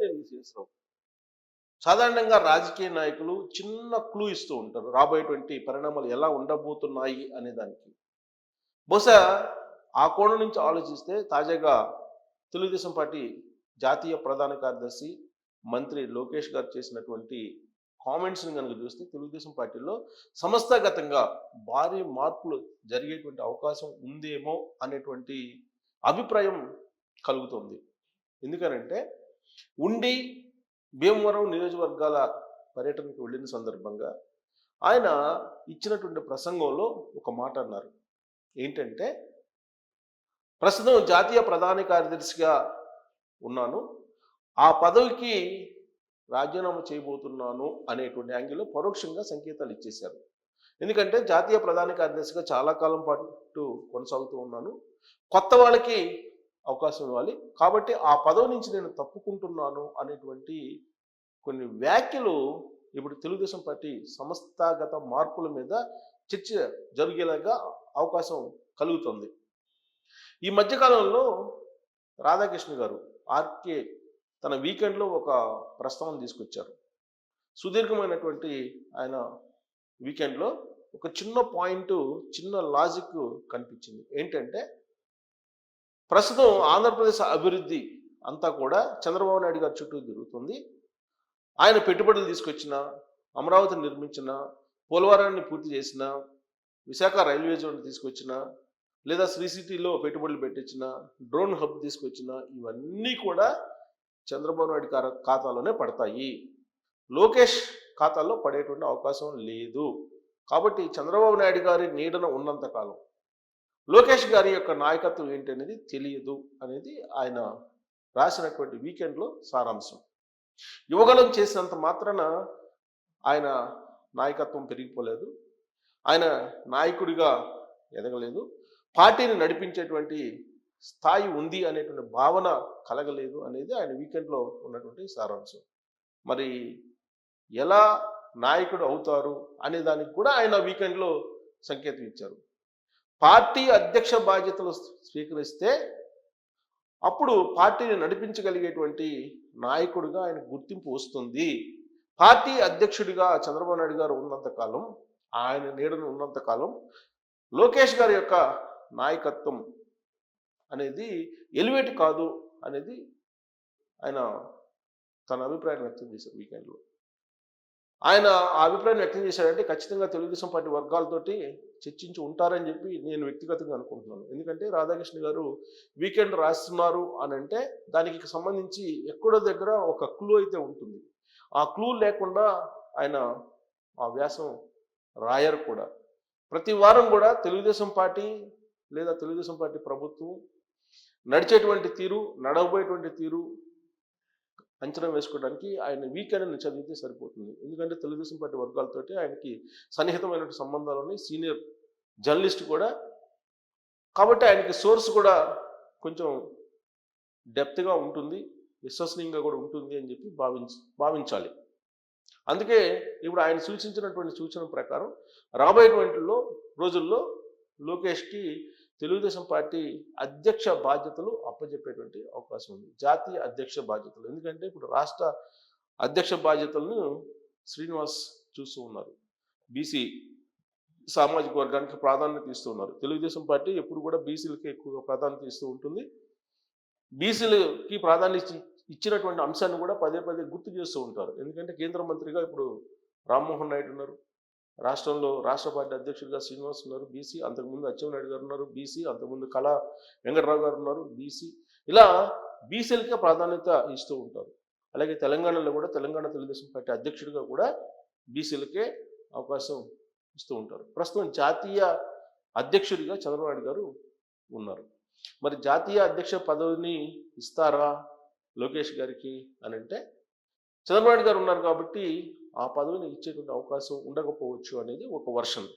నేను విశ్వేశ్వరరావు సాధారణంగా రాజకీయ నాయకులు చిన్న క్లూ ఇస్తూ ఉంటారు రాబోయేటువంటి పరిణామాలు ఎలా ఉండబోతున్నాయి అనే దానికి. బహుశా ఆ కోణం నుంచి ఆలోచిస్తే తాజాగా తెలుగుదేశం పార్టీ జాతీయ ప్రధాన కార్యదర్శి మంత్రి లోకేష్ గారు చేసినటువంటి కామెంట్స్ని కనుక చూస్తే తెలుగుదేశం పార్టీలో సంస్థాగతంగా భారీ మార్పులు జరిగేటువంటి అవకాశం ఉందేమో అనేటువంటి అభిప్రాయం కలుగుతుంది. ఎందుకనంటే ఉండి భీమవరం నియోజకవర్గాల పర్యటనకు వెళ్ళిన సందర్భంగా ఆయన ఇచ్చినటువంటి ప్రసంగంలో ఒక మాట అన్నారు. ఏంటంటే ప్రస్తుతం జాతీయ ప్రధాన కార్యదర్శిగా ఉన్నాను. ఆ పదవికి రాజీనామా చేయబోతున్నాను అనేటువంటి యాంగిల్లో పరోక్షంగా సంకేతాలు ఇచ్చేశారు. ఎందుకంటే జాతీయ ప్రధాన కార్యదర్శిగా చాలా కాలం పాటు కొనసాగుతూ ఉన్నాను. కొత్త వాళ్ళకి అవకాశం ఇవ్వాలి. కాబట్టి ఆ పదవి నుంచి నేను తప్పుకుంటున్నాను అనేటువంటి కొన్ని వ్యాఖ్యలు ఇప్పుడు తెలుగుదేశం పార్టీ సంస్థాగత మార్పుల మీద చర్చ జరిగేలాగా అవకాశం కలుగుతుంది. ఈ మధ్యకాలంలో రాధాకృష్ణ గారు ఆర్కే తన వీకెండ్లో ఒక ప్రస్తావన తీసుకొచ్చారు. సుదీర్ఘమైనటువంటి ఆయన వీకెండ్లో ఒక చిన్న పాయింట్ చిన్న లాజిక్ కనిపించింది. ఏంటంటే ప్రస్తుతం ఆంధ్రప్రదేశ్ అభివృద్ధి అంతా కూడా చంద్రబాబు నాయుడు గారి చుట్టూ తిరుగుతుంది. ఆయన పెట్టుబడులు తీసుకొచ్చిన అమరావతిని నిర్మించిన పోలవరాన్ని పూర్తి చేసిన విశాఖ రైల్వే జోన్ తీసుకొచ్చిన లేదా శ్రీ సిటీలో పెట్టుబడులు పెట్టించిన డ్రోన్ హబ్ తీసుకొచ్చిన ఇవన్నీ కూడా చంద్రబాబు నాయుడు గారి ఖాతాలోనే పడతాయి. లోకేష్ ఖాతాలో పడేటువంటి అవకాశం లేదు. కాబట్టి చంద్రబాబు నాయుడు గారి నీడన ఉన్నంత కాలం లోకేష్ గారి యొక్క నాయకత్వం ఏంటి అనేది తెలియదు అనేది ఆయన రాసినటువంటి వీకెండ్లో సారాంశం. యువగలం చేసినంత మాత్రాన ఆయన నాయకత్వం పెరిగిపోలేదు. ఆయన నాయకుడిగా ఎదగలేదు. పార్టీని నడిపించేటువంటి స్థాయి ఉంది అనేటువంటి భావన కలగలేదు అనేది ఆయన వీకెండ్లో ఉన్నటువంటి సారాంశం. మరి ఎలా నాయకుడు అవుతారు అనే దానికి కూడా ఆయన వీకెండ్లో సంకేతం ఇచ్చారు. పార్టీ అధ్యక్ష బాధ్యతలు స్వీకరిస్తే అప్పుడు పార్టీని నడిపించగలిగేటువంటి నాయకుడిగా ఆయన గుర్తింపు వస్తుంది. పార్టీ అధ్యక్షుడిగా చంద్రబాబు నాయుడు గారు ఉన్నంత కాలం ఆయన నీడను ఉన్నంత కాలం లోకేష్ గారి యొక్క నాయకత్వం అనేది ఎలివేట్ కాదు అనేది ఆయన తన అభిప్రాయం వ్యక్తం చేశారు వీకెండ్లో. ఆయన ఆ అభిప్రాయం వ్యక్తం చేశాడంటే ఖచ్చితంగా తెలుగుదేశం పార్టీ వర్గాలతోటి చర్చించి ఉంటారని చెప్పి నేను వ్యక్తిగతంగా అనుకుంటున్నాను. ఎందుకంటే రాధాకృష్ణ గారు వీకెండ్ రాస్తున్నారు అని అంటే దానికి సంబంధించి ఎక్కడో దగ్గర ఒక క్లూ అయితే ఉంటుంది. ఆ క్లూ లేకుండా ఆయన ఆ వ్యాసం రాయరు కూడా. ప్రతి వారం కూడా తెలుగుదేశం పార్టీ లేదా తెలుగుదేశం పార్టీ ప్రభుత్వం నడిచేటువంటి తీరు నడవబోయేటువంటి తీరు అంచనా వేసుకోవడానికి ఆయన వీకెండ్ చదివితే సరిపోతుంది. ఎందుకంటే తెలుగుదేశం పార్టీ వర్గాలతోటి ఆయనకి సన్నిహితమైనటువంటి సంబంధాలు ఉన్నాయి. సీనియర్ జర్నలిస్ట్ కూడా. కాబట్టి ఆయనకి సోర్స్ కూడా కొంచెం డెప్త్గా ఉంటుంది విశ్వసనీయంగా కూడా ఉంటుంది అని చెప్పి భావించ భావించాలి. అందుకే ఇప్పుడు ఆయన సూచించినటువంటి సూచన ప్రకారం రాబోయేటువంటి రోజుల్లో లోకేష్కి తెలుగుదేశం పార్టీ అధ్యక్ష బాధ్యతలు అప్పచెప్పేటువంటి అవకాశం ఉంది. జాతీయ అధ్యక్ష బాధ్యతలు. ఎందుకంటే ఇప్పుడు రాష్ట్ర అధ్యక్ష బాధ్యతలను శ్రీనివాస్ చూస్తూ ఉన్నారు. బీసీ సామాజిక వర్గానికి ప్రాధాన్యత ఇస్తూ ఉన్నారు. తెలుగుదేశం పార్టీ ఎప్పుడు కూడా బీసీలకి ఎక్కువగా ప్రాధాన్యత ఇస్తూ ఉంటుంది. బీసీలకి ప్రాధాన్యత ఇచ్చినటువంటి అంశాన్ని కూడా పదే పదే గుర్తు చేస్తూ ఉంటారు. ఎందుకంటే కేంద్ర మంత్రిగా ఇప్పుడు రామ్మోహన్ నాయుడు ఉన్నారు. రాష్ట్రంలో రాష్ట్ర పార్టీ అధ్యక్షుడిగా శ్రీనివాస్ ఉన్నారు. బీసీ అంతకుముందు అచ్చెన్నాయుడు గారు ఉన్నారు. బీసీ అంతకుముందు కళా వెంకటరావు గారు ఉన్నారు. బీసీ ఇలా బీసీలకే ప్రాధాన్యత ఇస్తూ ఉంటారు. అలాగే తెలంగాణలో కూడా తెలంగాణ తెలుగుదేశం పార్టీ అధ్యక్షుడిగా కూడా బీసీలకే అవకాశం ఇస్తూ ఉంటారు. ప్రస్తుతం జాతీయ అధ్యక్షుడిగా చంద్రబాబు నాయుడు గారు ఉన్నారు. మరి జాతీయ అధ్యక్ష పదవిని ఇస్తారా లోకేష్ గారికి అని అంటే చంద్రబాబు గారు ఉన్నారు కాబట్టి ఆ పదవిని ఇచ్చేటువంటి అవకాశం ఉండకపోవచ్చు అనేది ఒక వర్షన్.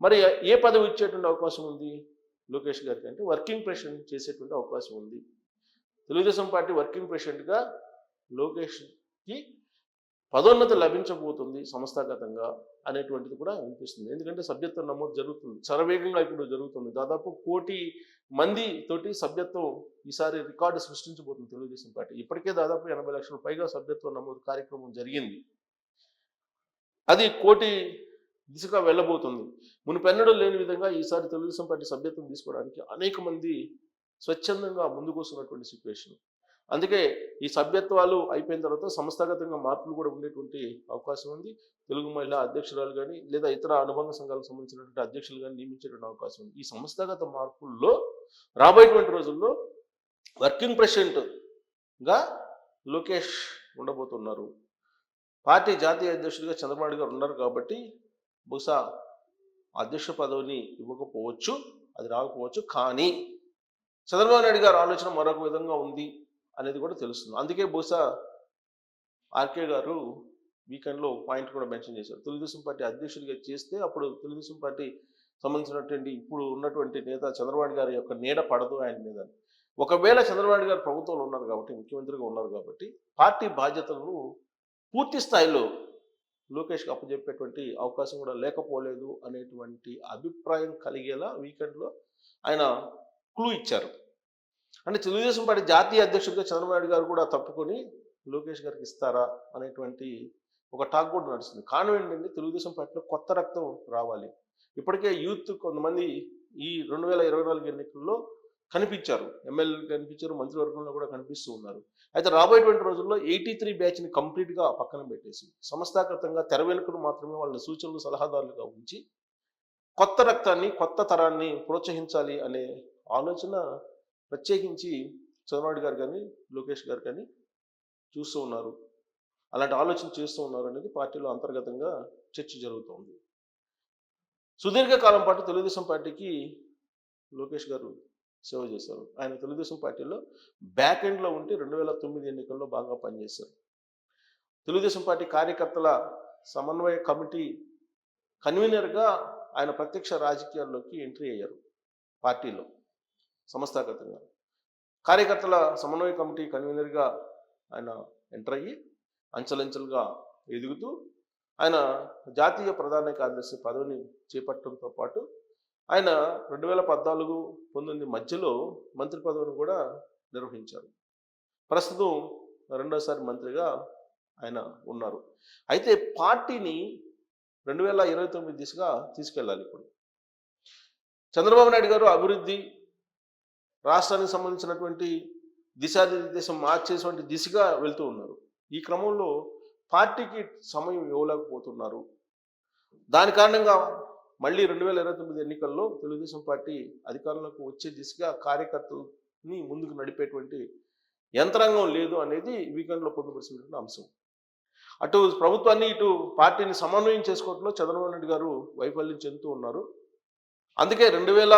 మరి ఏ పదవి ఇచ్చేటువంటి అవకాశం ఉంది లోకేష్ గారికి అంటే వర్కింగ్ ప్రెసిడెంట్ చేసేటువంటి అవకాశం ఉంది. తెలుగుదేశం పార్టీ వర్కింగ్ ప్రెసిడెంట్గా లోకేష్కి పదోన్నతి లభించబోతుంది సంస్థాగతంగా అనేటువంటిది కూడా అనిపిస్తుంది. ఎందుకంటే సభ్యత్వం నమోదు జరుగుతుంది. చరవేగంగా ఇప్పుడు జరుగుతుంది. దాదాపు కోటి మంది తోటి సభ్యత్వం ఈసారి రికార్డు సృష్టించబోతుంది తెలుగుదేశం పార్టీ. ఇప్పటికే దాదాపు ఎనభై లక్షల పైగా సభ్యత్వ నమోదు కార్యక్రమం జరిగింది. అది కోటి దిశగా వెళ్ళబోతుంది. మునుపెన్నడూ లేని విధంగా ఈసారి తెలుగుదేశం పార్టీ సభ్యత్వం తీసుకోవడానికి అనేక మంది స్వచ్ఛందంగా ముందుకు వస్తున్నటువంటి సిచ్యువేషన్ అందుకే ఈ సభ్యత్వాలు అయిపోయిన తర్వాత సంస్థాగతంగా మార్పులు కూడా ఉండేటువంటి అవకాశం ఉంది. తెలుగు మహిళా అధ్యక్షురాలు కానీ లేదా ఇతర అనుబంధ సంఘాలకు సంబంధించినటువంటి అధ్యక్షులు కానీ నియమించేటువంటి అవకాశం ఉంది. ఈ సంస్థాగత మార్పుల్లో రాబోయేటువంటి రోజుల్లో వర్కింగ్ ప్రెసిడెంట్గా లోకేష్ ఉండబోతున్నారు. పార్టీ జాతీయ అధ్యక్షుడిగా చంద్రబాబు గారు ఉన్నారు కాబట్టి బహుశా అధ్యక్ష పదవిని ఇవ్వకపోవచ్చు అది రాకపోవచ్చు. కానీ చంద్రబాబు నాయుడు గారి ఆలోచన మరొక విధంగా ఉంది. అనేది కూడా తెలుస్తుంది. అందుకే బహుశా ఆర్కే గారు వీకెండ్లో పాయింట్ కూడా మెన్షన్ చేశారు. తెలుగుదేశం పార్టీ అధ్యక్షుడిగా చేస్తే అప్పుడు తెలుగుదేశం పార్టీ సంబంధించినటువంటి ఇప్పుడు ఉన్నటువంటి నేత చంద్రబాబు గారి యొక్క నీడ పడదు ఆయన మీద. ఒకవేళ చంద్రబాబు గారు ప్రభుత్వంలో ఉన్నారు కాబట్టి ముఖ్యమంత్రిగా ఉన్నారు కాబట్టి పార్టీ బాధ్యతలను పూర్తి స్థాయిలో లోకేష్కి అప్పచెప్పేటువంటి అవకాశం కూడా లేకపోలేదు అనేటువంటి అభిప్రాయం కలిగేలా వీకెండ్లో ఆయన క్లూ ఇచ్చారు. అంటే తెలుగుదేశం పార్టీ జాతీయ అధ్యక్షుడిగా చంద్రబాబు గారు కూడా తప్పుకొని లోకేష్ గారికి ఇస్తారా అనేటువంటి ఒక టాక్ కూడా నడుస్తుంది. కారణం ఏంటంటే తెలుగుదేశం పార్టీలో కొత్త రక్తం రావాలి. ఇప్పటికే యూత్ కొంతమంది ఈ రెండు వేల ఇరవై నాలుగు ఎన్నికల్లో కనిపించారు. ఎమ్మెల్యేలు కనిపించారు మంత్రివర్గంలో కూడా కనిపిస్తూ ఉన్నారు. అయితే రాబోయేటువంటి రోజుల్లో ఎయిటీ త్రీ బ్యాచ్ని కంప్లీట్గా పక్కన పెట్టేసి సంస్థాగతంగా తెర వెనుకను మాత్రమే వాళ్ళ సూచనలు సలహాదారులుగా ఉంచి కొత్త రక్తాన్ని కొత్త తరాన్ని ప్రోత్సహించాలి అనే ఆలోచన ప్రత్యేకించి చంద్రబాబు గారు కానీ లోకేష్ గారు కానీ చూస్తూ ఉన్నారు. అలాంటి ఆలోచన చేస్తూ ఉన్నారు అనేది పార్టీలో అంతర్గతంగా చర్చ జరుగుతోంది. సుదీర్ఘకాలం పాటు తెలుగుదేశం పార్టీకి లోకేష్ గారు సేవ చేశారు. ఆయన తెలుగుదేశం పార్టీలో బ్యాక్ ఎండ్లో ఉంటే రెండు వేల తొమ్మిది ఎన్నికల్లో బాగా పనిచేశారు. తెలుగుదేశం పార్టీ కార్యకర్తల సమన్వయ కమిటీ కన్వీనర్గా ఆయన ప్రత్యక్ష రాజకీయాల్లోకి ఎంట్రీ అయ్యారు పార్టీలో. సంస్థాగతంగా కార్యకర్తల సమన్వయ కమిటీ కన్వీనర్గా ఆయన ఎంటర్ అయ్యి అంచెలంచెలుగా ఎదుగుతూ ఆయన జాతీయ ప్రధాన కార్యదర్శి పదవిని చేపట్టడంతో పాటు ఆయన రెండు వేల పద్నాలుగు పంతొమ్మిది మధ్యలో మంత్రి పదవిని కూడా నిర్వహించారు. ప్రస్తుతం రెండోసారి మంత్రిగా ఆయన ఉన్నారు. అయితే పార్టీని రెండు వేల ఇరవై తొమ్మిది దిశగా తీసుకెళ్ళాలి ఇప్పుడు. చంద్రబాబు నాయుడు గారు అభివృద్ధి రాష్ట్రానికి సంబంధించినటువంటి దిశానిర్దేశం మార్చేటువంటి దిశగా వెళ్తూ ఉన్నారు. ఈ క్రమంలో పార్టీకి సమయం ఇవ్వలేకపోతున్నారు. దాని కారణంగా మళ్ళీ రెండు వేల ఇరవై తొమ్మిది ఎన్నికల్లో తెలుగుదేశం పార్టీ అధికారంలోకి వచ్చే దిశగా కార్యకర్తలని ముందుకు నడిపేటువంటి యంత్రాంగం లేదు అనేది వీకెండ్లో పొందుపరిచినటువంటి అంశం. అటు ప్రభుత్వాన్ని ఇటు పార్టీని సమన్వయం చేసుకోవడంలో చంద్రబాబు నాయుడు గారు వైఫల్యం చెందుతూ ఉన్నారు. అందుకే రెండు వేల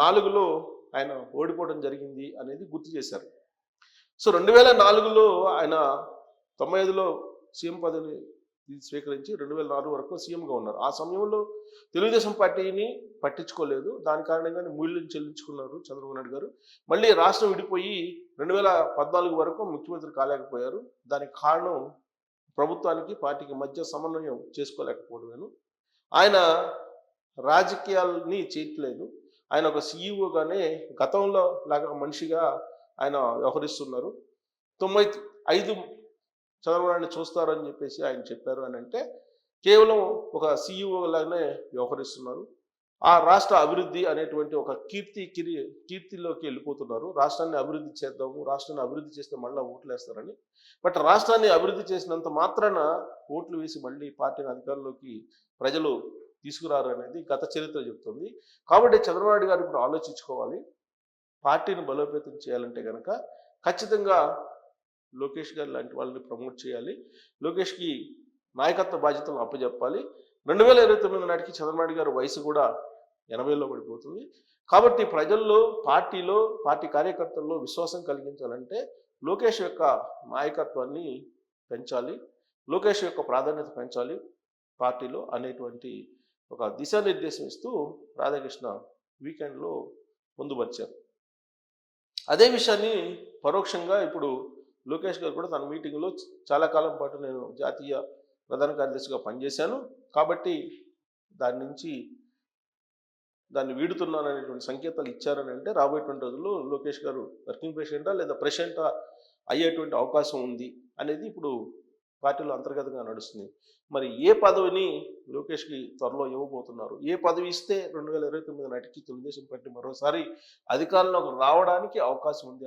నాలుగులో ఆయన ఓడిపోవడం జరిగింది అనేది గుర్తు చేశారు. సో రెండు వేల నాలుగులో ఆయన తొంభై ఐదులో సీఎం పదవిని స్వీకరించి రెండు వేల నాలుగు వరకు సీఎంగా ఉన్నారు. ఆ సమయంలో తెలుగుదేశం పార్టీని పట్టించుకోలేదు. దాని కారణంగానే మూల్యం చెల్లించుకున్నారు చంద్రబాబు నాయుడు గారు. మళ్ళీ రాష్ట్రం విడిపోయి రెండు వేల పద్నాలుగు వరకు ముఖ్యమంత్రి కాలేకపోయారు. దానికి కారణం ప్రభుత్వానికి పార్టీకి మధ్య సమన్వయం చేసుకోలేకపోవడమేను. ఆయన రాజకీయాలని చేయట్లేదు ఆయన ఒక సీఈఓగానే గతంలో లాగా మనిషిగా ఆయన వ్యవహరిస్తున్నారు. తొంభై ఐదు చంద్రబాబు నాయుడు చూస్తారని చెప్పేసి ఆయన చెప్పారు అని అంటే కేవలం ఒక సీఈఓ లాగానే వ్యవహరిస్తున్నారు. ఆ రాష్ట్ర అభివృద్ధి అనేటువంటి ఒక కీర్తి కిరి కీర్తిలోకి వెళ్ళిపోతున్నారు. రాష్ట్రాన్ని అభివృద్ధి చేద్దాము రాష్ట్రాన్ని అభివృద్ధి చేస్తే మళ్ళీ ఓట్లు వేస్తారని బట్ రాష్ట్రాన్ని అభివృద్ధి చేసినంత మాత్రాన ఓట్లు వేసి మళ్ళీ పార్టీని అధికారంలోకి ప్రజలు తీసుకురారు అనేది గత చరిత్ర చెబుతుంది కాబట్టి చంద్రబాబు గారు ఇప్పుడు ఆలోచించుకోవాలి. పార్టీని బలోపేతం చేయాలంటే కనుక ఖచ్చితంగా లోకేష్ గారు లాంటి వాళ్ళని ప్రమోట్ చేయాలి. లోకేష్కి నాయకత్వ బాధ్యతలు అప్పజెప్పాలి. రెండు వేల ఇరవై తొమ్మిది నాటికి చంద్రబాబు గారి వయసు కూడా ఎనభైలో పడిపోతుంది. కాబట్టి ప్రజల్లో పార్టీలో పార్టీ కార్యకర్తల్లో విశ్వాసం కలిగించాలంటే లోకేష్ యొక్క నాయకత్వాన్ని పెంచాలి. లోకేష్ యొక్క ప్రాధాన్యత పెంచాలి. పార్టీలో అనేటువంటి ఒక దిశానిర్దేశం ఇస్తూ రాధాకృష్ణ వీకెండ్లో పొందుపరిచారు అదే విషయాన్ని పరోక్షంగా ఇప్పుడు లోకేష్ గారు కూడా తన మీటింగ్లో చాలా కాలం పాటు నేను జాతీయ ప్రధాన కార్యదర్శిగా పనిచేశాను. కాబట్టి దాని నుంచి దాన్ని వీడుతున్నాననేటువంటి సంకేతాలు ఇచ్చారని అంటే రాబోయేటువంటి రోజుల్లో లోకేష్ గారు వర్కింగ్ ప్రెసిడెంటా లేదా ప్రెసిడెంటా అయ్యేటువంటి అవకాశం ఉంది అనేది ఇప్పుడు పార్టీలో అంతర్గతంగా నడుస్తుంది. మరి ఏ పదవిని లోకేష్కి త్వరలో ఇవ్వబోతున్నారు? ఏ పదవి ఇస్తే రెండు వేల ఇరవై తొమ్మిది నాటికి తెలుగుదేశం పార్టీ మరోసారి అధికారంలోకి రావడానికి అవకాశం ఉంది